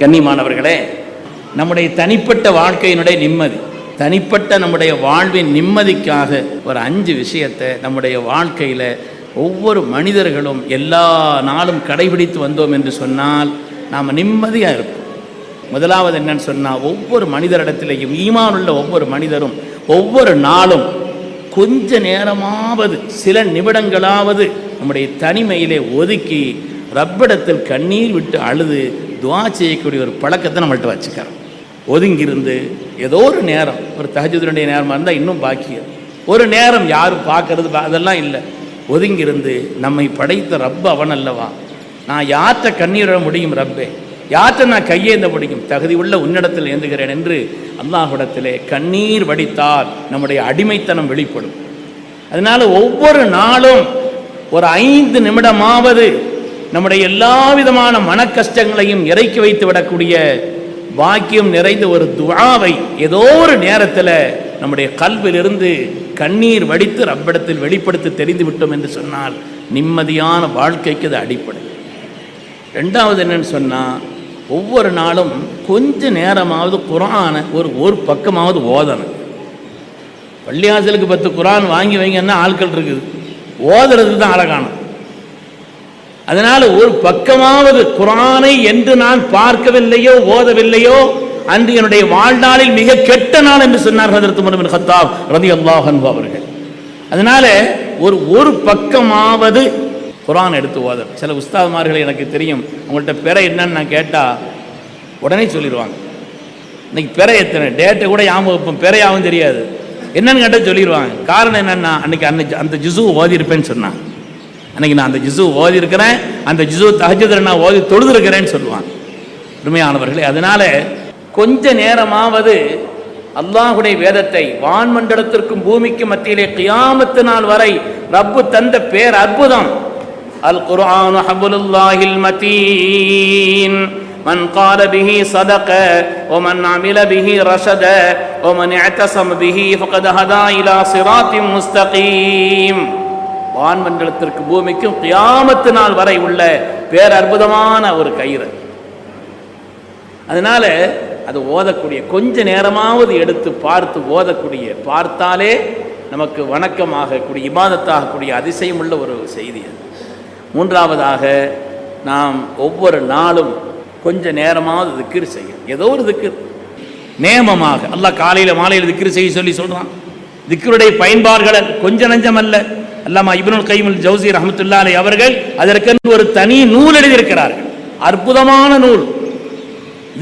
கண்ணியமானவர்களே நம்முடைய தனிப்பட்ட வாழ்க்கையினுடைய நிம்மதி தனிப்பட்ட நம்முடைய வாழ்வின் நிம்மதிக்காக ஒரு அஞ்சு விஷயத்தை நம்முடைய வாழ்க்கையில் ஒவ்வொரு மனிதர்களும் எல்லா நாளும் கடைபிடித்து வந்தோம் என்று சொன்னால் நாம் நிம்மதியாக இருப்போம். முதலாவது என்னன்னு சொன்னால் ஒவ்வொரு மனிதரிடத்திலையும் ஈமான் உள்ள ஒவ்வொரு மனிதரும் ஒவ்வொரு நாளும் கொஞ்ச நேரமாவது சில நிமிடங்களாவது நம்முடைய தனிமையிலே ஒதுக்கி ரப்பிடத்தில் கண்ணீர் விட்டு அழுது துவா செய்யக்கூடிய ஒரு பழக்கத்தை நம்மள்ட்ட வச்சுக்கிறோம் ஒதுங்கியிருந்து ஏதோ ஒரு நேரம் ஒரு தஹஜுதனுடைய நேரமாக இருந்தால் இன்னும் பாக்கியம். ஒரு நேரம் யாரும் பார்க்கறது அதெல்லாம் இல்லை. ஒதுங்கியிருந்து நம்மை படைத்த ரப்ப அவன் அல்லவா? நான் யார்கிட்ட கண்ணீர் முடியும் ரப்பே? யார்கிட்ட நான் கையேந்த முடியும்? தகுதி உள்ள உன்னிடத்தில் ஏந்துகிறேன் என்று அல்லாஹ்விடத்திலே கண்ணீர் வடித்தால் நம்முடைய அடிமைத்தனம் வெளிப்படும். அதனால் ஒவ்வொரு நாளும் ஒரு ஐந்து நிமிடமாவது நம்முடைய எல்லா விதமான மன கஷ்டங்களையும் இறக்கி வைத்து விடக்கூடிய பாக்கியம் நிறைந்த ஒரு துவாவை ஏதோ ஒரு நேரத்தில் நம்முடைய கல்விலிருந்து கண்ணீர் வடித்து ரப்பிடத்தில் வெளிப்படுத்தி தெரிந்து விட்டோம் என்று சொன்னால் நிம்மதியான வாழ்க்கைக்கு அது அடிப்படை. ரெண்டாவது என்னன்னு சொன்னால் ஒவ்வொரு நாளும் கொஞ்ச நேரமாவது குரானை ஒரு ஒரு பக்கமாவது ஓதணும். பள்ளியாசலுக்கு பத்து குரான் வாங்கி வைங்கன்னா ஆட்கள் இருக்குது. ஓதுறது தான் அழகானது அதனால ஒரு பக்கமாவது குரானை என்று நான் பார்க்கவில்லையோ ஓதவில்லையோ அன்று என்னுடைய வாழ்நாளில் மிக கெட்ட நாள் என்று சொன்னார் ஹதரத் உமர் பின் ரதி அல்லாஹ் அவர்கள். அதனால ஒரு ஒரு பக்கமாவது குரான் எடுத்து ஓத. சில உஸ்தாதுமார்கள் எனக்கு தெரியும் அவங்கள்ட்ட பெற என்னன்னு நான் கேட்டால் உடனே சொல்லிடுவாங்க இன்னைக்கு பிற எத்தனை? டேட்டை கூட ஞாபகம் வைப்போம் பிறையாவும் தெரியாது. என்னன்னு கேட்டால் சொல்லிடுவாங்க காரணம் என்னன்னா அன்னைக்கு அன்னைக்கு அந்த ஜிசு ஓதிருப்பேன்னு சொன்னான் அன்னைக்கு நான் அந்த ஜிசு ஓதி இருக்கிறேன் அந்த ஜிசு தஹஜத்தில் நான் ஓதி தொழுதுருக்கிறேன்னு சொல்லுவான் உண்மையானவர்களே அதனால கொஞ்ச நேரமாவது அல்லாஹுடைய வேதத்தை வான்மண்டலத்திற்கும் பூமிக்கும் மத்தியிலே கியாமத்து நாள் வரை ரப்பு தந்த பேர் அற்புதம் அல் குர்ஆன் ஹபுலுல்லாஹில் மதீன் من قال به صدق ومن عمل به رشد ومن اعتصم به فقد هدى إلى صراط مستقيم வான்மண்டலத்திற்கு பூமிக்கும் கியாமத்து நாள் வரை உள்ள பேரற்புதமான ஒரு கயிறு. அதனால அது ஓதக்கூடிய கொஞ்ச நேரமாவது எடுத்து பார்த்து ஓதக்கூடிய பார்த்தாலே நமக்கு வணக்கமாகக்கூடிய இபாதத்தாகக்கூடிய அதிசயம் உள்ள ஒரு செய்தி அது. மூன்றாவதாக நாம் ஒவ்வொரு நாளும் கொஞ்ச நேரமாவது திக்கிர் செய்யும் ஏதோ ஒரு திக்கிர். நேமமாக. அல்லாஹ் காலையில் மாலையில் திக்கிர் செய்ய சொல்லி சொல்கிறான் திக்கருடைய பயன்பாடுகள் கொஞ்ச நஞ்சம் அல்ல அல்லாமா இப்னுல் கைமுல் ஜவுசி ரஹமத்துல்லாலை அவர்கள் அதற்கென்று ஒரு தனி நூல் எழுதியிருக்கிறார்கள். அற்புதமான நூல்.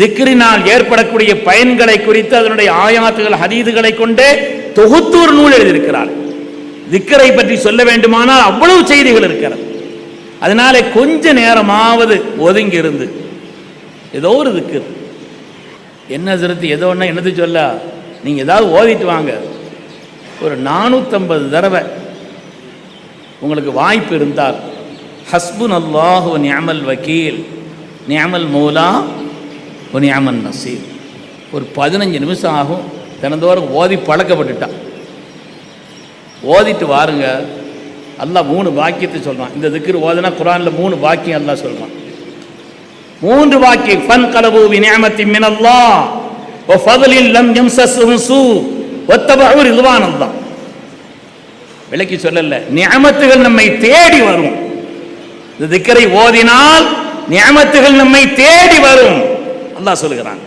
திக்ரினால் ஏற்படக்கூடிய பயன்களை குறித்து அதனுடைய ஆயாத்துகள் ஹதீதுகளை கொண்டே தொகுத்து ஒரு நூல் எழுதியிருக்கிறார். திக்கரை பற்றி சொல்ல வேண்டுமானால் அவ்வளவு செய்திகள் இருக்கிறது. அதனாலே கொஞ்ச நேரமாவது ஒதுங்கி இருந்து ஏதோ ஒரு திக்கு என்ன சிறுத்து ஏதோ ஒன்று என்னது சொல்ல நீங்கள் ஏதாவது ஓதிட்டு வாங்க. ஒரு நானூற்றம்பது தடவை உங்களுக்கு வாய்ப்பு இருந்தால் ஹஸ்புன் அல்லாஹு நியாமல் வக்கீல் நியாமல் மூலா ஒன் நியமன் நசீர். ஒரு பதினஞ்சு நிமிஷம் ஆகும் தினந்தோறும் ஓதி பழக்கப்பட்டுட்டான் ஓதிட்டு வாருங்க. அல்லாஹ் மூணு வாக்கியத்தை சொல்கிறான் இந்த திக்கிற ஓதுனா குரானில் மூணு வாக்கியம் எல்லாம் சொல்கிறான் மூன்று வாக்கியம் ஃபன் கலபு விநியமத்தி மினல்லா வ ஃபதலில் லம் யம்சஸ்ஹும் ஒத்தபாவு ரிதுவானம் தான் விளக்கி சொல்லல நியமத்துகள் நம்மை தேடி வரும். இந்த திக்கரை ஓதினால் நியமத்துகள் நம்மை தேடி வரும். அல்லாஹ் சொல்லுகிறாங்க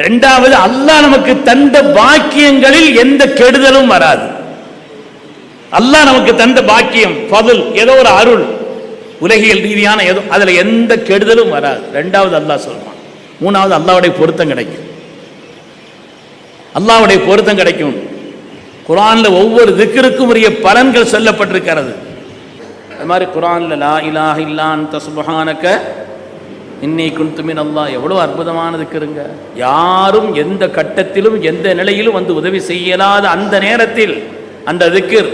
இரண்டாவது அல்லாஹ் நமக்கு தந்த பாக்கியங்களில் எந்த கெடுதலும் வராது. அல்லாஹ் நமக்கு தந்த பாக்கியம் பதில் ஏதோ ஒரு அருள் உலகியல் ரீதியான ஏதோ அதுல எந்த கெடுதலும் வராது. ரெண்டாவது அல்லாஹ் சொல்லுவான் மூணாவது அல்லாவுடைய பொருத்தம் கிடைக்கும். அல்லாவுடைய பொருத்தம் கிடைக்கும். குரான்ல ஒவ்வொரு திக்கிற்கும் உரிய பலன்கள் சொல்லப்பட்டிருக்கிறது. அது மாதிரி குரான்ல லா இலாஹ இல்லான் தஸ்பஹானக இன்னை குன்துமின் அல்லாஹ் எவ்வளோ அற்புதமான திக்கிருங்க. யாரும் எந்த கட்டத்திலும் எந்த நிலையிலும் வந்து உதவி செய்யலாத அந்த நேரத்தில் அந்த திக்கிர்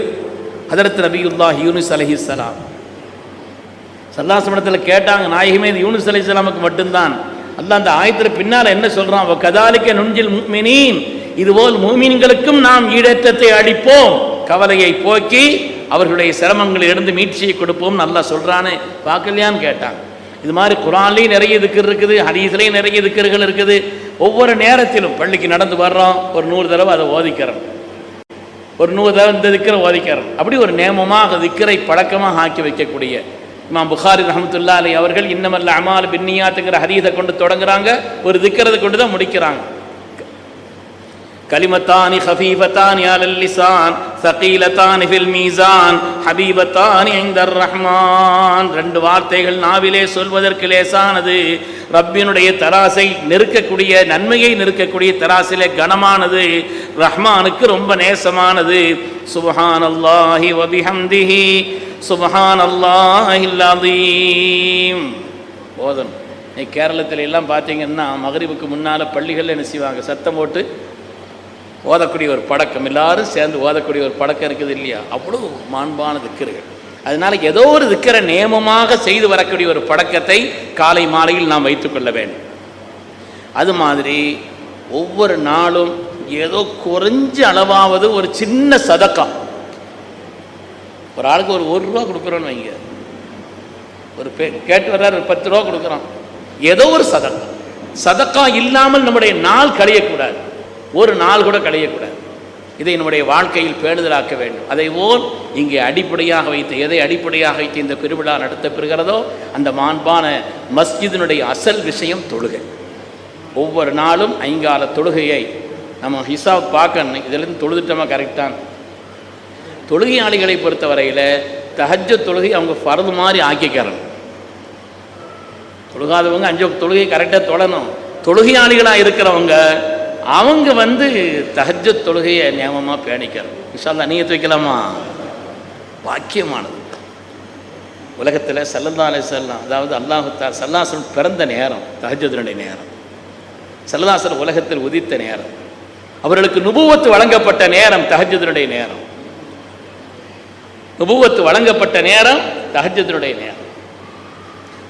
ஹதரத் நபியுல்லாஹ் யூனிஸ் அலஹிஸ்லாம் சல்லாசமணத்தில் கேட்டாங்க நாயகமே இது அலி இஸ்லாமுக்கு மட்டும்தான். அல்ல அந்த ஆயத்தில் பின்னால் என்ன சொல்றான்? கதாலிக்க நுஞ்சில் மீனின் இதுபோல் மூமின்களுக்கும் நாம் ஈடேற்றத்தை அளிப்போம். கவலையை போக்கி அவர்களுடைய சிரமங்களிலிருந்து மீட்சியை கொடுப்போம். நல்லா சொல்றானே. பார்க்கலையான்னு கேட்டாங்க இது மாதிரி குரான்லேயும் நிறைய திக்கர் இருக்குது ஹரீஸ்லேயும் நிறைய திக்கர்கள் இருக்குது. ஒவ்வொரு நேரத்திலும் பள்ளிக்கு நடந்து வர்றோம். ஒரு நூறு தடவை அதை ஓதிக்கிறோம். ஒரு நூறு தடவை இந்த திக்கரை ஓதிக்கிறோம். அப்படி ஒரு நேமமாக திக்கரை பழக்கமாக ஆக்கி வைக்கக்கூடிய இமாம் புகாரி ரஹமத்துல்லா அலி அவர்கள் இன்னமல்ல அமால் பின்னியாத்துங்கிற ஹதீஸை கொண்டு தொடங்குறாங்க. ஒரு திக்கிறதை கொண்டு தான் முடிக்கிறாங்க. كلمتان خفيفتان على اللسان ثقيلتان في الميزان حبيبتان عند الرحمن ரெண்டு வார்த்தைகள் நாவிலே சொல்வதற்கு லேசானது ரப்பினுடைய தராசை நெருக்கக்கூடிய நன்மையை நெருக்கக்கூடிய தராசிலே கனமானது ரஹ்மானுக்கு ரொம்ப நேசமானது சுபஹானல்லாஹி வபிஹம்திஹி சுபஹானல்லாஹில் அலீம் போதணும் நீ கேரளத்தில் எல்லாம் பார்த்தீங்கன்னா மகரிபுக்கு முன்னால் பள்ளிகள் என்ன செய்வாங்க சத்தம் போட்டு ஓதக்கூடிய ஒரு பழக்கம். எல்லாரும் சேர்ந்து ஓதக்கூடிய ஒரு பழக்கம் இருக்குது இல்லையா? அவ்வளவு மாண்பான திக்கர்கள். அதனால ஏதோ ஒரு திக்கரை நியமமாக செய்து வரக்கூடிய ஒரு பழக்கத்தை காலை மாலையில் நாம் வைத்துக்கொள்ள வேண்டும். அது மாதிரி ஒவ்வொரு நாளும் ஏதோ குறைஞ்ச அளவாவது ஒரு சின்ன சதக்கம் ஒரு ஆளுக்கு ஒரு ஒரு ரூபா கொடுக்குறோன்னு வைங்க. ஒரு பே கேட்டு வர்றாரு ஒரு பத்து ரூபா கொடுக்குறோம். ஏதோ ஒரு சதக்கம் சதக்கா இல்லாமல் நம்முடைய நாள் கழியக்கூடாது. ஒரு நாள் கூட கழியக்கூடாது. இதை நம்முடைய வாழ்க்கையில் பேணுதலாக்க வேண்டும். அதை போல் இங்கே அடிப்படையாக வைத்து எதை அடிப்படையாக வைத்து இந்த பெருவிழா நடத்தப்பெறுகிறதோ அந்த மாண்பான மஸ்ஜிதினுடைய அசல் விஷயம் தொழுகை. ஒவ்வொரு நாளும் ஐங்கால தொழுகையை நம்ம ஹிசாப் பார்க்கணும் இதிலிருந்து தொழுதுட்டோமா? கரெக்டான தொழுகையாளிகளை பொறுத்தவரையில் தஹஜ்ஜ தொழுகை அவங்க ஃபரது மாதிரி ஆக்கிக்கிறணும் தொழுகாதவங்க அஞ்சு தொழுகை கரெக்டாக தொழணும் தொழுகையாளிகளாக இருக்கிறவங்க அவங்க வந்து தஹஜ தொழுகையை நியமமாக பேணிக்கிறோம் விஷாலா நீயத்து வைக்கலாமா வாக்கியமானது உலகத்தில் சல்லல்லா அலை செல்லாம் அதாவது அல்லாஹுத்தா சல்லாசன் பிறந்த நேரம் தஹஜத்தினுடைய நேரம். சல்லதாசன் உலகத்தில் உதித்த நேரம். அவர்களுக்கு நுபுவத்து வழங்கப்பட்ட நேரம் தஹஜத்தினுடைய நேரம். நுபுவத்து வழங்கப்பட்ட நேரம் தஹஜத்தினுடைய நேரம்.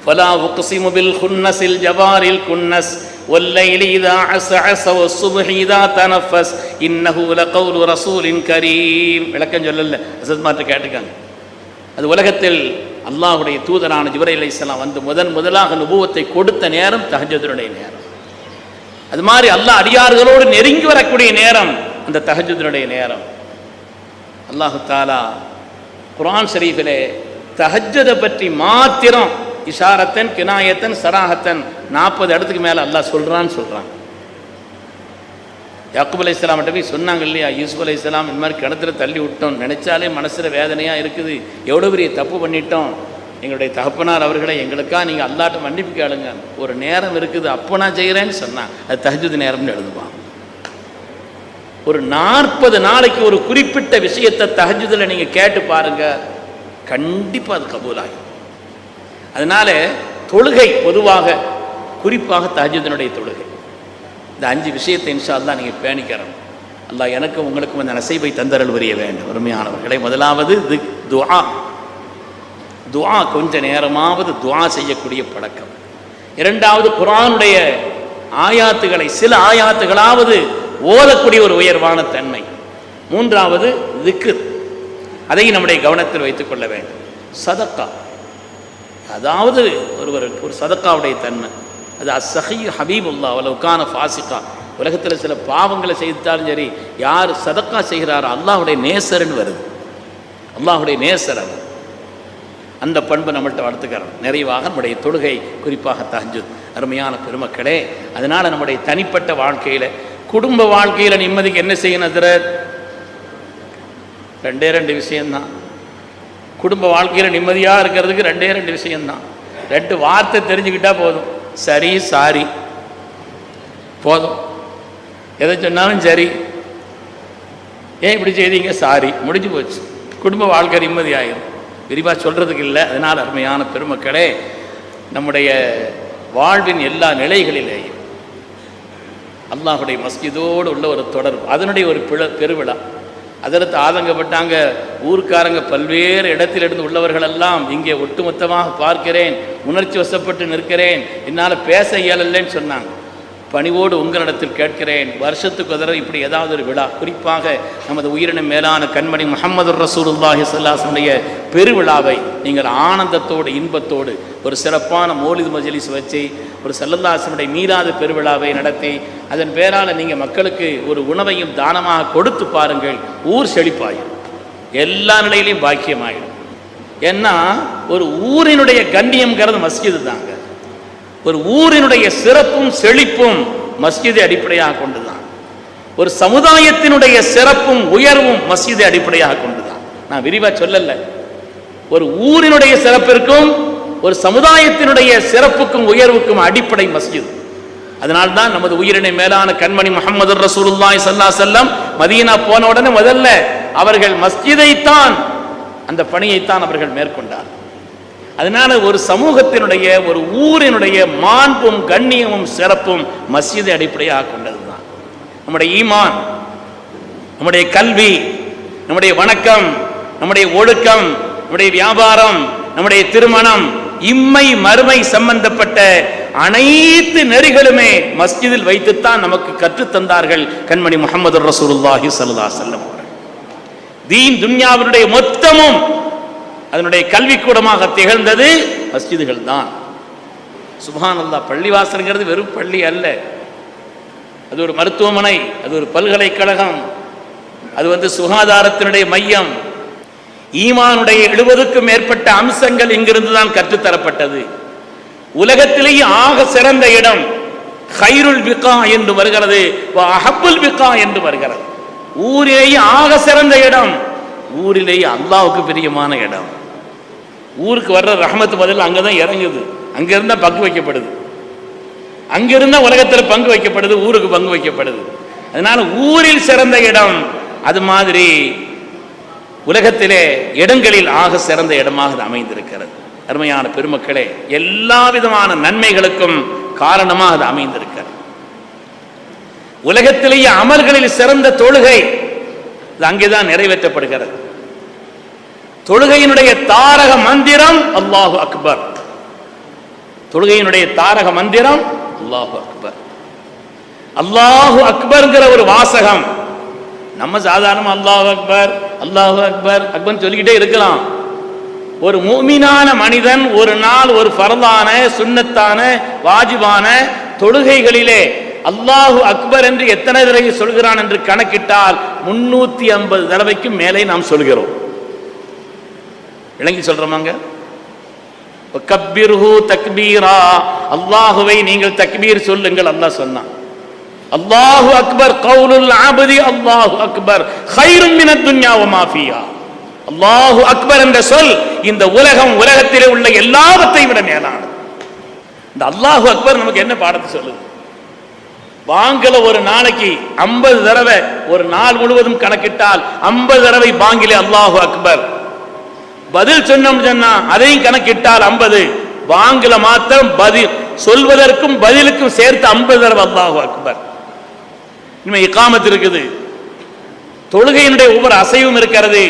فلا أقسم بالخنس الجبار الكنس والليل إذا عسعس والصبح إذا تنفس إنه لقول رسول كريم விளக்கம் சொல்லல அசத் மாற்ற கேட்டுக்காங்க அது உலகத்தில் அல்லாஹுடைய தூதரான ஜிபரை அலைஹிஸ்ஸலாம் வந்து முதன் முதலாக நுபுவத்தை கொடுத்த நேரம் தஹஜத்துடைய நேரம் அது மாதிரி அல்லாஹ் அடியார்களோடு நெருங்கி வரக்கூடிய நேரம் அந்த தஹஜத்துடைய நேரம் அல்லாஹு தாலா குர்ஆன் ஷரீஃபிலே தஹஜ்ஜதை பற்றி மாத்திரம் இஷாரத்தன் கினாயத்தன் சராஹத்தன். நாற்பது இடத்துக்கு மேலே அல்லாஹ் சொல்கிறான்னு சொல்கிறான் யாக்குப் அலி இஸ்லாம்கிட்ட போய் சொன்னாங்க இல்லையா? யூசுப் அலி இஸ்லாம் இந்த மாதிரி கிணத்துல தள்ளி விட்டோம். நினைச்சாலே மனசில் வேதனையாக இருக்குது. எவ்வளோ பெரிய தப்பு பண்ணிட்டோம். எங்களுடைய தகப்பனார் அவர்களை எங்களுக்கா நீங்கள் அல்லாட்ட மன்னிப்பு கேளுங்க. ஒரு நேரம் இருக்குது அப்போ நான் செய்கிறேன்னு சொன்னான். அது தஹஜுத் நேரம்னு எழுதுவான். ஒரு நாற்பது நாளைக்கு ஒரு குறிப்பிட்ட விஷயத்தை தஹஜுதில் நீங்கள் கேட்டு பாருங்க. கண்டிப்பாக அது கபூலாகும் அதனால தொழுகை பொதுவாக குறிப்பாக தஹஜத்தினுடைய தொழுகை. இந்த அஞ்சு விஷயத்தை இன்ஷா அல்லாஹ் நீங்கள் பேணிக்கிறோம் அல்லா எனக்கும் உங்களுக்கும் அந்த நசைவை தந்தரல் புரிய வேண்டும். அருமையானவர்களை முதலாவது து துஆ. துஆ கொஞ்ச நேரமாவது துஆ செய்யக்கூடிய பழக்கம். இரண்டாவது குரானுடைய ஆயாத்துகளை சில ஆயாத்துகளாவது ஓதக்கூடிய ஒரு உயர்வான தன்மை. மூன்றாவது திக்கு அதை நம்முடைய கவனத்தில் வைத்துக் கொள்ள வேண்டும். சதக்கா. அதாவது ஒருவர் ஒரு சதக்காவுடைய தன்மை. அது அசஹி ஹபீபுல்லா உலகான ஃபாசிக்கா உலகத்தில் சில பாவங்களை செய்தாலும் சரி யார் சதக்கா செய்கிறாரோ அல்லாஹுடைய நேசர்னு வருது. அல்லாஹுடைய நேசர் அவர். அந்த பண்பு நம்மள்கிட்ட வளர்த்துக்கிறோம் நிறைவாக நம்முடைய தொழுகை குறிப்பாக தஹஜுத். அருமையான பெருமக்களே அதனால் நம்முடைய தனிப்பட்ட வாழ்க்கையில் குடும்ப வாழ்க்கையில் நிம்மதிக்கு என்ன செய்யணும் அதிரர் ரெண்டே ரெண்டு விஷயம்தான். குடும்ப வாழ்க்கையில் நிம்மதியாக இருக்கிறதுக்கு ரெண்டே ரெண்டு விஷயம்தான். ரெண்டு வார்த்தை தெரிஞ்சுக்கிட்டால் போதும். சரி சாரி. போதும். எதை சொன்னாலும் சரி. ஏன் இப்படி செய்தீங்க? சாரி. முடிஞ்சு போச்சு. குடும்ப வாழ்க்கை நிம்மதியாயிரும். விரிவாக சொல்கிறதுக்கு இல்லை. அதனால் அருமையான பெருமக்களே நம்முடைய வாழ்வின் எல்லா நிலைகளிலேயும் அல்லாஹுடைய மஸ்ஜிதோடு உள்ள ஒரு தொடர்பு அதனுடைய ஒரு பிழ பெருவிழா. அதற்கு ஆதங்கப்பட்டாங்க. ஊர்க்காரங்க பல்வேறு இடத்திலிருந்து உள்ளவர்களெல்லாம் இங்கே ஒட்டுமொத்தமாக பார்க்கிறேன் உணர்ச்சி வசப்பட்டு நிற்கிறேன் என்னால் பேச இயலலைன்னு சொன்னாங்க. பணிவோடு உங்களிடத்தில் கேட்கிறேன். வருஷத்துக்கு ஒரு தடவை இப்படி ஏதாவது ஒரு விழா. குறிப்பாக நமது உயிரின மேலான கண்மணி முகமது ரசூலுல்லாஹி சொல்லாசனுடைய பெருவிழாவை நீங்கள் ஆனந்தத்தோடு இன்பத்தோடு ஒரு சிறப்பான மௌலிது மஜ்லிஸ் வச்சு ஒரு சல்லல்லாஹுடைய மீளாத பெருவிழாவை நடத்தி அதன் பேரால் நீங்கள் மக்களுக்கு ஒரு உணவையும் தானமாக கொடுத்து பாருங்கள். ஊர் செழிப்பாயும் எல்லா நிலையிலையும் பாக்கியமாயிடும் ஏன்னா ஒரு ஊரினுடைய கண்ணியம்ங்கிறது மஸ்ஜிது தாங்க ஒரு ஊரினுடைய சிறப்பும் செழிப்பும் மஸ்ஜிதை அடிப்படையாக கொண்டுதான். ஒரு சமுதாயத்தினுடைய சிறப்பும் உயர்வும் மஸ்ஜிதை அடிப்படையாக கொண்டுதான். நான் விரிவா சொல்லல. ஒரு ஊரினுடைய சிறப்பிற்கும் ஒரு சமுதாயத்தினுடைய சிறப்புக்கும் உயர்வுக்கும் அடிப்படை மஸ்ஜித். அதனால்தான் நமது உயிரினை மேலான கண்மணி முகமது ரசூலுல்லாய் சல்லா செல்லம் மதீனா போன உடனே முதல்ல அவர்கள் மஸ்ஜிதைத்தான் அந்த பணியைத்தான் அவர்கள் மேற்கொண்டார் அதனால ஒரு சமூகத்தினுடைய ஒரு ஊரினுடைய மாண்பும் கண்ணியமும் சிறப்பும் மஸ்ஜிதை அடிப்படையாக கொண்டதுதான். நம்முடைய ஈமான் நம்முடைய கல்வி நம்முடைய வணக்கம் நம்முடைய ஒழுக்கம் நம்முடைய வியாபாரம் நம்முடைய திருமணம் இம்மை மறுமை சம்பந்தப்பட்ட அனைத்து நெறிகளுமே மஸ்ஜிதில் வைத்துத்தான் நமக்கு கற்றுத் தந்தார்கள் கண்மணி முகமது ரசூலுல்லாஹி சல்லா செல்லம் அவர்கள். தீன் துன்யாவினுடைய மொத்தமும் அதனுடைய கல்விக்கூடமாக திகழ்ந்தது மஸ்ஜிதுகள் தான் சுபான் அல்லா பள்ளிவாசல்ங்கிறது வெறும் பள்ளி அல்ல. அது ஒரு மருத்துவமனை அது ஒரு பல்கலைக்கழகம் அது வந்து சுகாதாரத்தினுடைய மையம். ஈமானுடைய எழுபதுக்கும் மேற்பட்ட அம்சங்கள் இங்கிருந்து தான் கற்றுத்தரப்பட்டது. உலகத்திலேயே ஆக சிறந்த இடம் ஹைருல் பிகா என்று வருகிறது அஹபுல் பிகா என்று வருகிறது. ஊரிலேயே ஆக சிறந்த இடம் ஊரிலேயே அல்லாவுக்கு பிரியமான இடம். ஊருக்கு வர்ற ரஹமத்து பதில் அங்கே தான் இறங்குது. அங்கிருந்தா பங்கு வைக்கப்படுது. அங்கிருந்தா உலகத்தில் பங்கு வைக்கப்படுது ஊருக்கு பங்கு வைக்கப்படுது. அதனால ஊரில் சிறந்த இடம் அது மாதிரி உலகத்திலே இடங்களில் ஆக சிறந்த இடமாக அது அமைந்திருக்கிறது. அருமையான பெருமக்களே எல்லா விதமான நன்மைகளுக்கும் காரணமாக அது அமைந்திருக்கிறது. உலகத்திலேயே அமல்களில் சிறந்த தொழுகை அங்கேதான் நிறைவேற்றப்படுகிறது. தொழுகையினுடைய தாரக மந்திரம் அல்லாஹு அக்பர். தொழுகையினுடைய தாரக மந்திரம் அல்லாஹு அக்பர். அல்லாஹு அக்பர்ங்கிற ஒரு வாசகம். நம்ம சாதாரண அல்லாஹு அக்பர் அல்லாஹு அக்பர் அக்பர் சொல்லிக்கிட்டே இருக்கலாம். ஒரு மூமினான மனிதன் ஒரு நாள் ஒரு பரந்தான சுண்ணத்தான வாஜிபான தொழுகைகளிலே அல்லாஹு அக்பர் என்று எத்தனை தடவை சொல்கிறான் என்று கணக்கிட்டால் முன்னூத்தி ஐம்பது தடவைக்கு மேலே நாம் சொல்கிறோம். விளங்கி சொல்றோமாங்க? கப்பிர்ஹு தக்பீரா. அல்லாஹுவை நீங்கள் தக்பீர் சொல்லுங்கள் அல்லாஹ் சொன்னான். அல்லாஹு அக்பர் கவுலுல் ஆபதி அல்லாஹு அக்பர். ஹைரும் மின மாஃபியா அல்லாஹு அக்பர் என்ற சொல் இந்த உலகம் உலகத்திலே உள்ள எல்லாவற்றை விட மேலானது. இந்த அல்லாஹு அக்பர் நமக்கு என்ன பாடத்தை சொல்லுது? பாங்கில ஒரு நாளைக்கு ஐம்பது தடவை ஒரு நாள் முழுவதும் கணக்கிட்டால் ஐம்பது தடவை பாங்கிலே அல்லாஹு அக்பர். பதில் சொன்னோம் சொன்னா அதையும் கணக்கிட்டால் ஐம்பது. வாங்கல மாத்திரம் பதில். சொல்வதற்கும் பதிலுக்கும் சேர்த்து ஐம்பது தடவை அல்லாஹு அக்பர். இனிமே இக்காமத்து இருக்குது. தொழுகையினுடைய ஒவ்வொரு அசைவும் இருக்கிறது.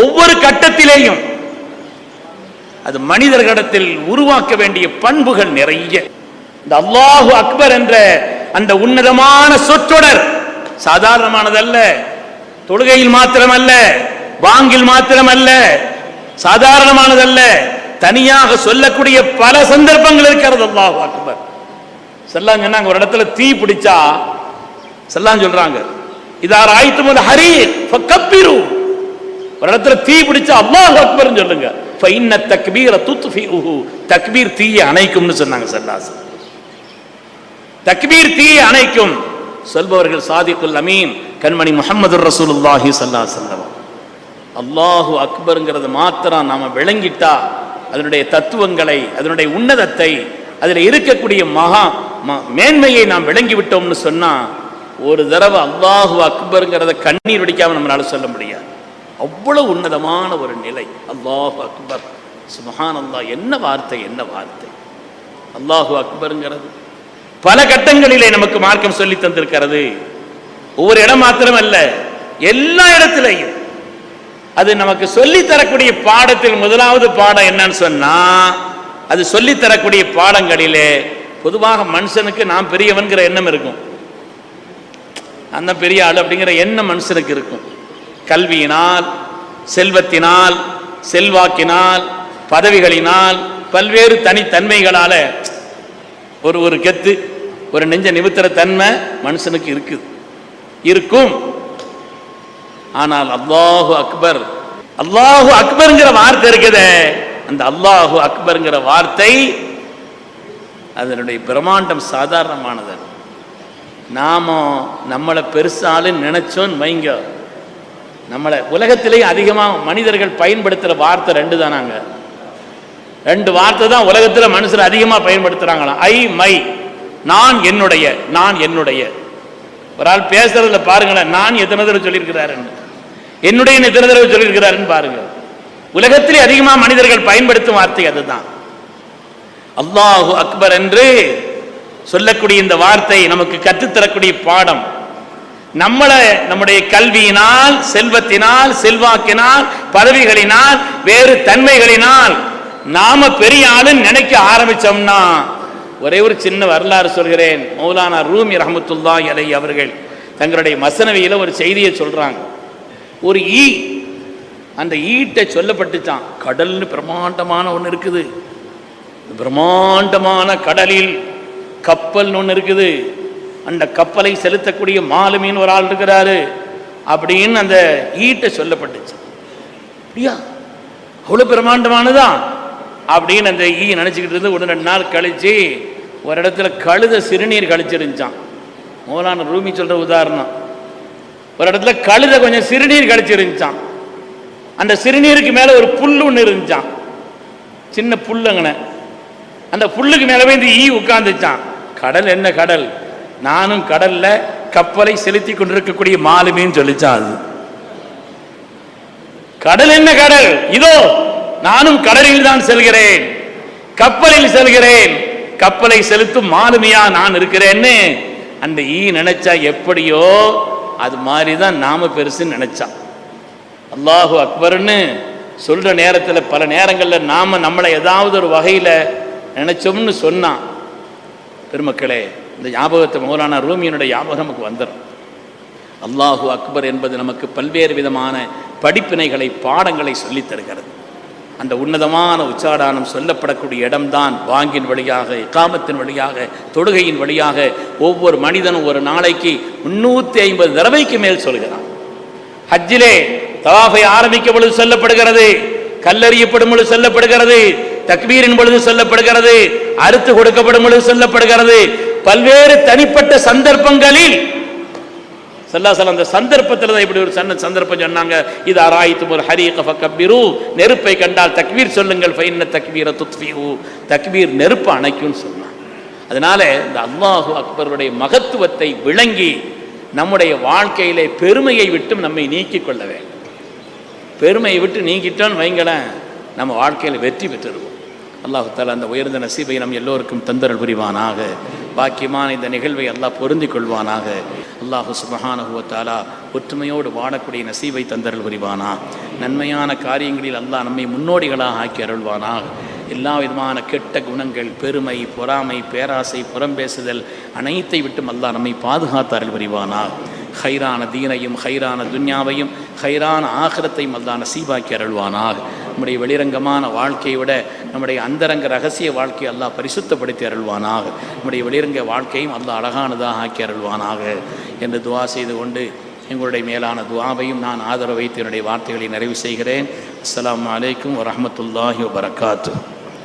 ஒவ்வொரு கட்டத்திலேயும் அது மனிதர்களிடத்தில் உருவாக்க வேண்டிய பண்புகள் நிறைய. இந்த அல்லாஹு அக்பர் என்ற அந்த உன்னதமான சொற்றொடர் சாதாரணமானதல்ல. தொழுகையில் மாத்திரமல்ல வாங்கில் மாத்திரமல்ல சாதாரணமானதல்ல. தனியாக சொல்லக்கூடிய பல சந்தர்ப்பங்கள் இருக்கிறது. அல்லாஹ் அக்பர். செல்லாம் சொன்னாங்க. ஒரு இடத்துல தீ பிடிச்சா செல்லாம் சொல்றாங்க. இதார் ஆயித்து முதல் ஹரி கப்பிரு ஒரு இடத்துல தீ பிடிச்சா அல்லாஹ் அக்பர் சொல்லுங்க. ஃபைன்ன தக்பீர துத்ஃபிஉஹு. தக்பீர் தீயை அணைக்கும்னு சொன்னாங்க சல்லாஸ். தக்பீர் தீயை அணைக்கும். சொல்பவர்கள் சாதிக்குல் அமீன். கண்மணி முகமது ரசூலுல்லாஹி ஸல்லல்லாஹு அலைஹி அல்லாஹு அக்பருங்கிறது மாத்திரம் நாம் விளங்கிட்டா அதனுடைய தத்துவங்களை அதனுடைய உன்னதத்தை அதில் இருக்கக்கூடிய மகா ம- மேன்மையை நாம் விளங்கி விட்டோம்னு சொன்னால் ஒரு தடவை அல்லாஹு அக்பருங்கிறத கண்ணீர் வடிக்காமல் நம்மளால சொல்ல முடியாது. அவ்வளோ உன்னதமான ஒரு நிலை அல்லாஹு அக்பர். சுமஹான் அல்லாஹ் என்ன வார்த்தை என்ன வார்த்தை? அல்லாஹு அக்பருங்கிறது. பல கட்டங்களிலே நமக்கு மார்க்கம் சொல்லி தந்திருக்கிறது. ஒவ்வொரு இடம் மாத்திரமல்ல எல்லா இடத்திலையும். அது நமக்கு சொல்லி தரக்கூடிய பாடத்தில் முதலாவது பாடம் என்னன்னு சொன்னா அது சொல்லி தரக்கூடிய பாடங்களிலே பொதுவாக மனுஷனுக்கு நான் பெரியவன்கிற எண்ணம் இருக்கும். அந்த பெரிய ஆள் அப்படிங்கிற எண்ணம் மனுஷனுக்கு இருக்கும். கல்வியினால் செல்வத்தினால் செல்வாக்கினால் பதவிகளினால் பல்வேறு தனித்தன்மைகளால ஒரு ஒரு கெத்து ஒரு நெஞ்ச நிமித்திர தன்மை மனுஷனுக்கு இருக்குது. இருக்கும். ஆனால் அல்லாஹு அக்பர் அல்லாஹு அக்பர்ங்கிற வார்த்தை இருக்குதே. அந்த அல்லாஹு அக்பர்ங்கிற வார்த்தை அதனுடைய பிரம்மாண்டம் சாதாரணமானது நாம நம்மளை பெருசாலும் நினைச்சோன்னு வைங்க. நம்மளை உலகத்திலேயே அதிகமாக மனிதர்கள் பயன்படுத்துகிற வார்த்தை ரெண்டு தானாங்க ரெண்டு வார்த்தை தான் உலகத்தில் மனுஷர் அதிகமாக பயன்படுத்துகிறாங்களாம் ஐ மை நான் என்னுடைய நான் என்னுடைய. ஒரு ஆள் பேசுறதுல பாருங்களேன் நான் எத்தனை தடவை சொல்லியிருக்கிறாருன்னு. என்னுடைய எத்தனை தடவை சொல்லியிருக்கிறாருன்னு பாருங்கள். உலகத்திலே அதிகமாக மனிதர்கள் பயன்படுத்தும் வார்த்தை அதுதான். அல்லாஹு அக்பர் என்று சொல்லக்கூடிய இந்த வார்த்தை நமக்கு கற்றுத்தரக்கூடிய பாடம். நம்மளை நம்முடைய கல்வியினால் செல்வத்தினால் செல்வாக்கினால் பதவிகளினால் வேறு தன்மைகளினால் நாம பெரிய ஆளுன்னு நினைக்க ஆரம்பிச்சோம்னா ஒரே ஒரு சின்ன வரலாறு சொல்கிறேன். மௌலானா ரூமி ரஹமத்துல்லா அலை அவர்கள் தங்களுடைய மசனவியில ஒரு செய்தியை சொல்றாங்க. ஒரு ஈ. அந்த ஈட்டை சொல்லப்பட்டுச்சான் கடல்னு பிரம்மாண்டமான ஒன்று இருக்குது. பிரம்மாண்டமான கடலில் கப்பல்னு ஒன்று இருக்குது. அந்த கப்பலை செலுத்தக்கூடிய மாலுமின்னு ஒரு ஆள் இருக்கிறாரு. அப்படின்னு அந்த ஈட்டை சொல்லப்பட்டுச்சு. அப்படியா? அவ்வளோ பிரம்மாண்டமானதான் அப்படின்னு அந்த ஈ நினச்சிக்கிட்டு இருந்து ஒரு ரெண்டு நாள் கழிச்சு ஒரு இடத்துல கழுத சிறுநீர் கழிச்சிருந்துச்சான் மோலான ரூமி சொல்கிற உதாரணம். ஒரு இடத்துல கழுத கொஞ்சம் சிறுநீர் கழிச்சிருந்துச்சான் அந்த சிறுநீருக்கு மேலே ஒரு புல் ஒன்று இருந்துச்சான் சின்ன புல்லுங்கண்ணே அந்த புல்லுக்கு மேலே இந்த ஈ உட்கார்ந்துச்சான் கடல் என்ன கடல்? நானும் கடல்ல கப்பலை செலுத்தி கொண்டிருக்கக்கூடிய மாலுமின்னு சொல்லிச்சான் அது. கடல் என்ன கடல்? இதோ நானும் கடலில் தான் செல்கிறேன். கப்பலில் செல்கிறேன். கப்பலை செலுத்தும் மாலுமியா நான் இருக்கிறேன்னு அந்த ஈ நினைச்சா எப்படியோ அது மாதிரி தான் நாம பெருசுன்னு நினைச்சான் அல்லாஹு அக்பர்னு சொல்ற நேரத்தில் பல நேரங்களில் நாம நம்மளை ஏதாவது ஒரு வகையில் நினைச்சோம்னு சொன்னான் பெருமக்களே இந்த ஞாபகத்தை மௌலானா ரூமியனுடைய ஞாபகம் நமக்கு வந்துடும் அல்லாஹு அக்பர் என்பது நமக்கு பல்வேறு விதமான படிப்பினைகளை பாடங்களை சொல்லித் தருகிறது. அந்த உன்னதமான உச்சாடானம் சொல்லப்படக்கூடிய இடம்தான் வாங்கின் வழியாக காமத்தின் வழியாக தொடுகையின் வழியாக ஒவ்வொரு மனிதனும் ஒரு நாளைக்கு முன்னூற்றி ஐம்பது தடவைக்கு மேல் சொல்கிறான். ஹஜ்ஜிலே தவாஃபை ஆரம்பிக்கும் பொழுது சொல்லப்படுகிறது கல்லறியப்படும் பொழுது சொல்லப்படுகிறது தக்பீரின் பொழுது சொல்லப்படுகிறது அறுத்து கொடுக்கப்படும் பொழுது சொல்லப்படுகிறது. பல்வேறு தனிப்பட்ட சந்தர்ப்பங்களில் சல்லாசலம் அந்த சந்தர்ப்பத்தில் தான் இப்படி ஒரு சன்ன சந்தர்ப்பம் சொன்னாங்க. இது ஆராய்த்து ஒரு ஹரி கஃப கப்பீரு நெருப்பை கண்டால் தக்வீர் சொல்லுங்கள் ஃபைன்ன தக்வீர துத்ஃபிஹு தக்வீர் நெருப்பு அணைக்கும்னு சொன்னான். அதனால இந்த அல்லாஹு அக்பருடைய மகத்துவத்தை விளங்கி நம்முடைய வாழ்க்கையிலே பெருமையை விட்டும் நம்மை நீக்கிக் கொள்ள வேண்டும். பெருமையை விட்டு நீக்கிட்டோன்னு வைங்களேன் நம்ம வாழ்க்கையில் வெற்றி பெற்றிருவோம். அல்லாஹு தாலா அந்த உயர்ந்த நசீபை நம் எல்லோருக்கும் தந்தரல் புரிவானாக. பாக்கியமான இந்த நிகழ்வை அல்லாஹ் பொருந்தி கொள்வானாக அல்லாஹு சுபஹானஹுவ ஒற்றுமையோடு வாழக்கூடிய நசீவை தந்தரல் புரிவானா. நன்மையான காரியங்களில் அல்லாஹ் நம்மை முன்னோடிகளாக ஆக்கி அருள்வானாக. எல்லா விதமான கெட்ட குணங்கள் பெருமை பொறாமை பேராசை புறம்பேசுதல் அனைத்தை விட்டும் அல்லாஹ் நம்மை பாதுகாத்து அருள் புரிவானாக. ஹைரான தீனையும் ஹைரான துன்யாவையும் ஹைரான ஆகரத்தையும் அல்லாஹ் நசீபாக்கி அருள்வானாக. நம்முடைய வெளிரங்கமான வாழ்க்கையை விட நம்முடைய அந்தரங்க ரகசிய வாழ்க்கையை அல்லாஹ் பரிசுத்தப்படுத்தி அருள்வானாக. நம்முடைய வெளிரங்க வாழ்க்கையும் அல்லாஹ் அழகானதாக ஆக்கி அருள்வானாக என்று துவா செய்து கொண்டு எங்களுடைய மேலான துவாவையும் நான் ஆதரவு வைத்து என்னுடைய வார்த்தைகளை நிறைவு செய்கிறேன். அஸ்லாம் அலைக்கும் வரமத்துல்லாஹி வரகாத்து